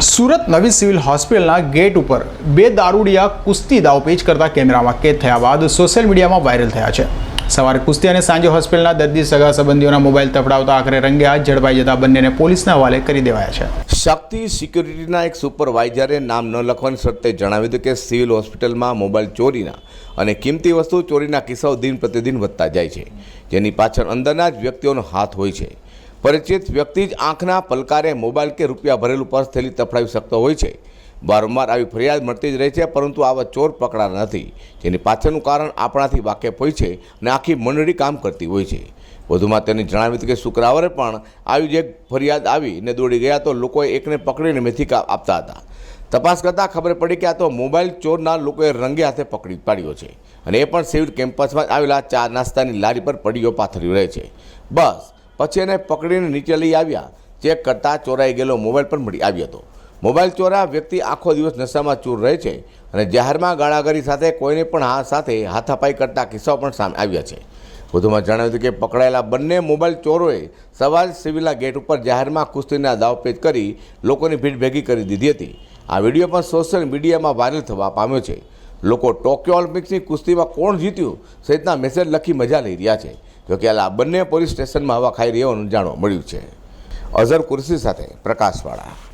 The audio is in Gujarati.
સુરત નવી સિવિલ હોસ્પિટલના ગેટ ઉપર બે દારૂડિયા કુસ્તી દાવપેચ કરતા કેમેરામાં કેદ થયા બાદ સોશિયલ મીડિયામાં વાયરલ થયા છે. સવારે કુસ્તી અને સાંજે હોસ્પિટલના દર્દી સગા સંબંધીઓના મોબાઈલ તફડાવતા આખરે રંગે હાથ ઝડપાઈ જતા બંનેને પોલીસના હવાલે કરી દેવાયા છે. શક્તિ સિક્યુરિટીના એક સુપરવાઇઝરે નામ ન લખવાની શરતે જણાવ્યું હતું કે સિવિલ હોસ્પિટલમાં મોબાઈલ ચોરીના અને કિંમતી વસ્તુ ચોરીના કિસ્સાઓ દિન પ્રતિદિન વધતા જાય છે. જેની પાછળ અંદરના જ વ્યક્તિઓનો હાથ હોય છે. પરિચિત વ્યક્તિ જ આંખના પલકારે મોબાઈલ કે રૂપિયા ભરેલું પર્સ થેલી તફડાવી શકતો હોય છે. વારંવાર આવી ફરિયાદ મળતી જ રહે છે, પરંતુ આવા ચોર પકડાતા નથી, જેની પાછળનું કારણ આપણાથી વાકેફ હોય છે અને આખી મંડળી કામ કરતી હોય છે. વધુમાં તેને જણાવ્યું હતું કે શુક્રવારે પણ આવી જ એક ફરિયાદ આવી ને દોડી ગયા તો લોકોએ એકને પકડીને મેથી આપતા હતા. તપાસ કરતાં ખબર પડી કે આ તો મોબાઈલ ચોરના લોકોએ રંગે હાથે પકડી પાડ્યો છે અને એ પણ સિવિલ કેમ્પસમાં આવેલા ચા નાસ્તાની લારી પર પડીઓ પાથર્યો રહે છે. બસ પછી એને પકડીને નીચે લઈ આવ્યા. ચેક કરતાં ચોરાઈ ગયેલો મોબાઈલ પણ મળી આવ્યો હતો. મોબાઈલ ચોરા વ્યક્તિ આખો દિવસ નશામાં ચૂર રહે છે અને જાહેરમાં ગાળાગારી સાથે કોઈને પણ હા સાથે હાથાપાઈ કરતા કિસ્સાઓ પણ સામે આવ્યા છે. વધુમાં જણાવ્યું હતું કે પકડાયેલા બંને મોબાઈલ ચોરોએ સવાર સિવિલના ગેટ ઉપર જાહેરમાં કુસ્તીના દાવપેચ કરી લોકોની ભીડ ભેગી કરી દીધી હતી. આ વીડિયો પણ સોશિયલ મીડિયામાં વાયરલ થવા પામ્યો છે. લોકો ટોક્યો ઓલિમ્પિક્સની કુસ્તીમાં કોણ જીત્યું સહિતના મેસેજ લખી મજા લઈ રહ્યા છે. જોકે હાલ આ બંને પોલીસ સ્ટેશનમાં હવા ખાઈ રહ્યાનું જાણવા મળ્યું છે. અઝર કુર્સી સાથે પ્રકાશવાળા.